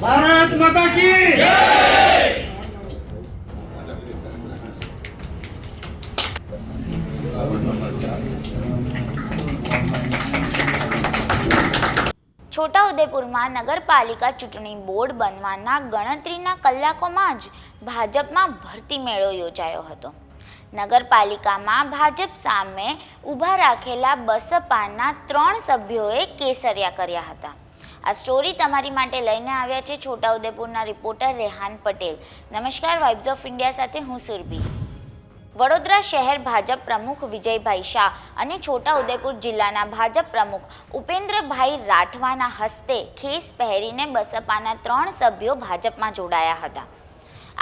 ભારત માતા કી છોટાઉદેપુરમાં નગરપાલિકા ચૂંટણી બોર્ડ બનવાના ગણતરીના કલાકોમાં જ ભાજપમાં ભરતી મેળો યોજાયો હતો. નગરપાલિકામાં ભાજપ સામે ઊભા રાખેલા બસપાના ત્રણ સભ્યોએ કેસરિયા કર્યા હતા. આ સ્ટોરી તમારી માટે લઈને આવ્યા છે છોટાઉદેપુરના રિપોર્ટર રેહાન પટેલ. નમસ્કાર વાઇબ્સ ઓફ ઇન્ડિયા સાથે હું સુરભી. વડોદરા શહેર ભાજપ પ્રમુખ વિજયભાઈ શાહ અને છોટાઉદેપુર જિલ્લાના ભાજપ પ્રમુખ ઉપેન્દ્રભાઈ રાઠવાના હસ્તે ખેસ પહેરીને બસપાના ત્રણ સભ્યો ભાજપમાં જોડાયા હતા.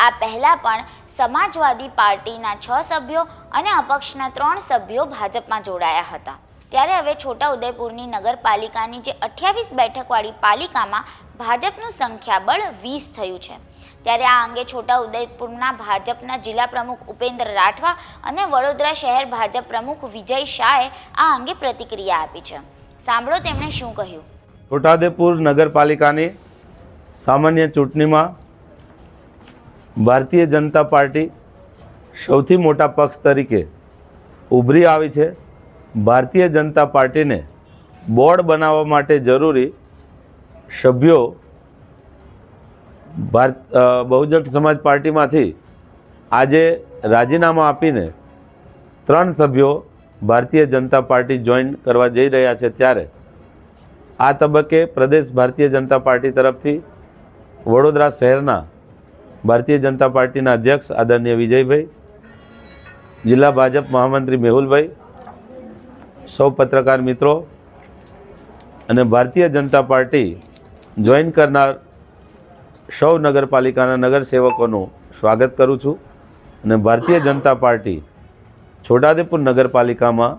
આ પહેલાં પણ સમાજવાદી પાર્ટીના છ સભ્યો અને અપક્ષના ત્રણ સભ્યો ભાજપમાં જોડાયા હતા. ત્યારે હવે છોટાઉદેપુરની નગરપાલિકાની જે અઠ્યાવીસ બેઠકવાળી પાલિકામાં ભાજપનું સંખ્યાબળ વીસ થયું છે. ત્યારે આ અંગે છોટાઉદેપુરના ભાજપના જિલ્લા પ્રમુખ ઉપેન્દ્ર રાઠવા અને વડોદરા શહેર ભાજપ પ્રમુખ વિજય શાહે આ અંગે પ્રતિક્રિયા આપી છે. સાંભળો તેમણે શું કહ્યું. છોટાઉદેપુર નગરપાલિકાની સામાન્ય ચૂંટણીમાં ભારતીય જનતા પાર્ટી સૌથી મોટા પક્ષ તરીકે ઉભરી આવી છે. ભારતીય જનતા પાર્ટીને બોર્ડ બનાવવા માટે જરૂરી સભ્યો ભારત બહુજન સમાજ પાર્ટીમાંથી આજે રાજીનામા આપીને ત્રણ સભ્યો ભારતીય જનતા પાર્ટી જોઈન કરવા જઈ રહ્યા છે ત્યારે આ તબક્કે પ્રદેશ ભારતીય જનતા પાર્ટી તરફથી વડોદરા શહેરના ભારતીય જનતા પાર્ટીના અધ્યક્ષ આદરણીય વિજયભાઈ, જિલ્લા ભાજપ મહામંત્રી મેહુલભાઈ, સૌ પત્રકાર મિત્રો અને ભારતીય જનતા પાર્ટી જોઈન કરનાર સૌ નગરપાલિકાના નગરસેવકોનું સ્વાગત કરું છું અને ભારતીય જનતા પાર્ટી છોટાઉદેપુર નગરપાલિકામાં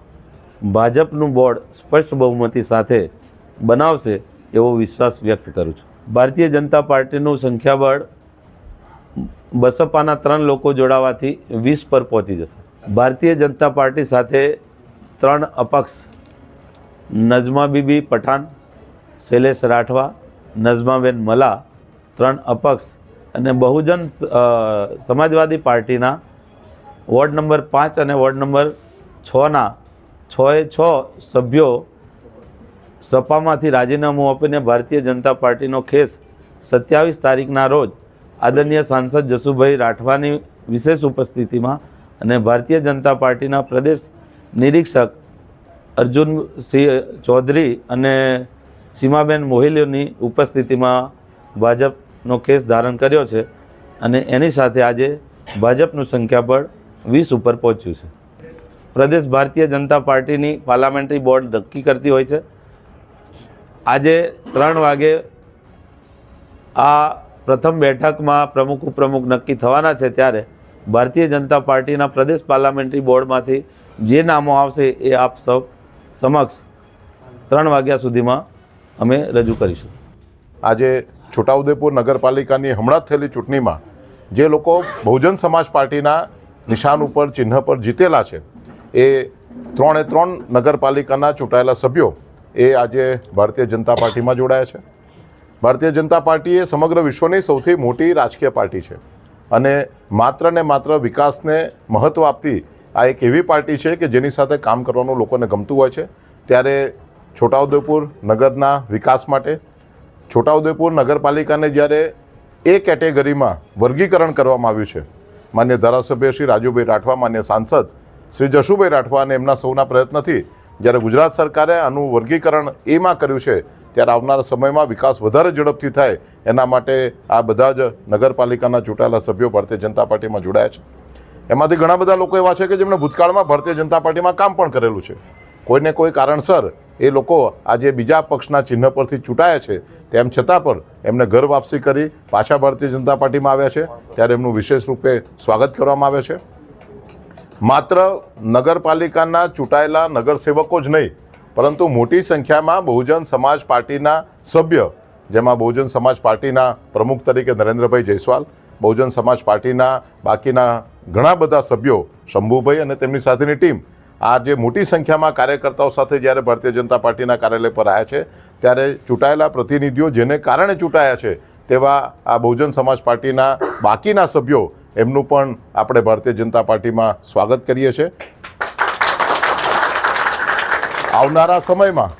ભાજપનું બોર્ડ સ્પષ્ટ બહુમતી સાથે બનાવશે એવો વિશ્વાસ વ્યક્ત કરું છું. ભારતીય જનતા પાર્ટીનું સંખ્યાબળ બસપાના ત્રણ લોકો જોડાવાથી વીસ પર પહોંચી જશે. ભારતીય જનતા પાર્ટી સાથે ત્રણ અપક્ષ, નજમા બીબી પઠાણ, શૈલેષ રાઠવા, નજમાબેન મલા ત્રણ અપક્ષ અને બહુજન સમાજવાદી પાર્ટીના વોર્ડ નંબર પાંચ અને વોર્ડ નંબર છના છએ છ સભ્યો સપામાંથી રાજીનામું આપીને ભારતીય જનતા પાર્ટીનો ખેસ સત્યાવીસ તારીખના રોજ આદરણીય સાંસદ જસુભાઈ રાઠવાની વિશેષ ઉપસ્થિતિમાં અને ભારતીય જનતા પાર્ટીના પ્રદેશ નિરીક્ષક અર્જુનસિંહ ચૌધરી અને સીમાબેન મોહિલીની ઉપસ્થિતિમાં ભાજપનો કેસ ધારણ કર્યો છે અને એની સાથે આજે ભાજપનું સંખ્યાબળ વીસ ઉપર પહોંચ્યું છે. પ્રદેશ ભારતીય જનતા પાર્ટીની પાર્લામેન્ટરી બોર્ડ નક્કી કરતી હોય છે. આજે ત્રણ વાગે આ પ્રથમ બેઠકમાં પ્રમુખ, ઉપપ્રમુખ નક્કી થવાના છે ત્યારે ભારતીય જનતા પાર્ટીના પ્રદેશ પાર્લામેન્ટરી બોર્ડમાંથી જે નામો આવશે એ આપ સૌ સમક્ષ ત્રણ વાગ્યા સુધીમાં અમે રજૂ કરીશું. આજે છોટાઉદેપુર નગરપાલિકાની હમણાં થયેલી ચૂંટણીમાં જે લોકો બહુજન સમાજ પાર્ટીના નિશાન ઉપર, ચિહ્ન પર જીતેલા છે, એ ત્રણે ત્રણ નગરપાલિકાના ચૂંટાયેલા સભ્યો એ આજે ભારતીય જનતા પાર્ટીમાં જોડાયા છે. ભારતીય જનતા પાર્ટી એ સમગ્ર વિશ્વની સૌથી મોટી રાજકીય પાર્ટી છે અને માત્ર ને માત્ર વિકાસને મહત્ત્વ આપતી આ એક એવી પાર્ટી છે કે જેની સાથે કામ કરવાનું લોકોને ગમતું હોય છે. ત્યારે છોટાઉદેપુર નગરના વિકાસ માટે, છોટાઉદેપુર નગરપાલિકાને જ્યારે એ કેટેગરીમાં વર્ગીકરણ કરવામાં આવ્યું છે, માન્ય ધારાસભ્ય શ્રી રાજુભાઈ રાઠવા, માન્ય સાંસદ શ્રી જશુભાઈ રાઠવા અને એમના સૌના પ્રયત્નથી જ્યારે ગુજરાત સરકારે આનું વર્ગીકરણ એમાં કર્યું છે ત્યારે આવનારા સમયમાં વિકાસ વધારે ઝડપથી થાય એના માટે આ બધા જ નગરપાલિકાના ચૂંટાયેલા સભ્યો ભારતીય જનતા પાર્ટીમાં જોડાયા છે. એમાંથી ઘણા બધા લોકો એવા છે કે જેમણે ભૂતકાળમાં ભારતીય જનતા પાર્ટીમાં કામ પણ કરેલું છે. કોઈને કોઈ કારણસર એ લોકો આજે બીજા પક્ષના ચિહ્ન પરથી ચૂંટાયા છે, તેમ છતાં પણ એમને ઘર વાપસી કરી પાછા ભારતીય જનતા પાર્ટીમાં આવ્યા છે. ત્યારે એમનું વિશેષ રૂપે સ્વાગત કરવામાં આવે છે. માત્ર નગરપાલિકાના ચૂંટાયેલા નગરસેવકો જ નહીં પરંતુ મોટી સંખ્યામાં બહુજન સમાજ પાર્ટીના સભ્ય, જેમાં બહુજન સમાજ પાર્ટીના પ્રમુખ તરીકે નરેન્દ્રભાઈ જયસ્વાલ, બહુજન સમાજ પાર્ટીના બાકીના ઘણા બધા સભ્યો શંભુભાઈ અને તેમની સાથેની ટીમ, આ જે મોટી સંખ્યામાં કાર્યકર્તાઓ સાથે જ્યારે ભારતીય જનતા પાર્ટીના કાર્યાલય પર આવ્યા છે, ત્યારે ચૂંટાયેલા પ્રતિનિધિઓ જેને કારણે ચૂંટાયા છે, તેવા આ બહુજન સમાજ પાર્ટીના બાકીના સભ્યો, એમનું પણ આપણે ભારતીય જનતા પાર્ટીમાં સ્વાગત કરીએ છીએ. આવનારા સમયમાં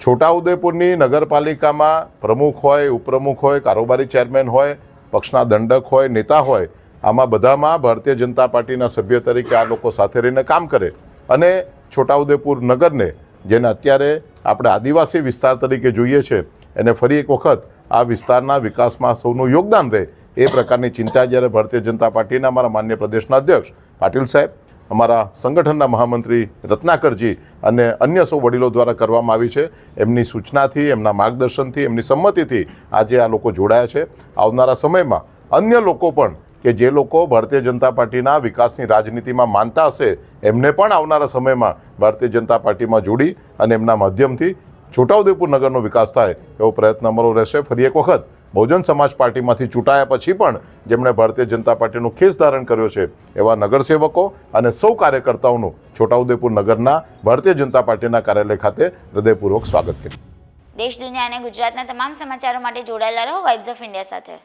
છોટાઉદેપુરની નગરપાલિકામાં પ્રમુખ હોય, ઉપપ્રમુખ હોય, કારોબારી ચેરમેન હોય, પક્ષના દંડક હોય, નેતા હોય, આમાં બધામાં ભારતીય જનતા પાર્ટીના સભ્ય તરીકે આ લોકો સાથે રહીને કામ કરે અને છોટાઉદેપુર નગરને, જેને અત્યારે આપણે આદિવાસી વિસ્તાર તરીકે જોઈએ છે, એને ફરી એક વખત આ વિસ્તારના વિકાસમાં સૌનું યોગદાન રહે એ પ્રકારની ચિંતા જ્યારે ભારતીય જનતા પાર્ટીના અમારા માન્ય પ્રદેશના અધ્યક્ષ પાટીલ સાહેબ અમારા સંગઠનના મહામંત્રી રત્નાકરજી અને અન્ય સૌ વડીલો દ્વારા કરવામાં આવી છે. એમની સૂચનાથી, એમના માર્ગદર્શનથી, એમની સંમતિથી આજે આ લોકો જોડાયા છે. આવનારા સમયમાં અન્ય લોકો પણ કે જે લોકો ભારતીય જનતા પાર્ટીના વિકાસની રાજનીતિમાં માનતા હશે, એમને પણ આવનારા સમયમાં ભારતીય જનતા પાર્ટીમાં જોડી અને એમના માધ્યમથી છોટાઉદેપુર નગરનો વિકાસ થાય એવો પ્રયત્ન અમારો રહેશે. ફરી એક વખત બહુજન સમાજ પાર્ટીમાંથી ચૂંટાયા પછી પણ જેમણે ભારતીય જનતા પાર્ટીનું ખેસ ધારણ કર્યો છે, એવા નગરસેવકો અને સૌ કાર્યકર્તાઓનું છોટાઉદેપુર નગરના ભારતીય જનતા પાર્ટીના કાર્યાલય ખાતે હૃદયપૂર્વક સ્વાગત કર્યું. દેશ, દુનિયા અને ગુજરાતના તમામ સમાચારો માટે જોડાયેલા રહો વાઇબ્સ ઓફ ઇન્ડિયા સાથે.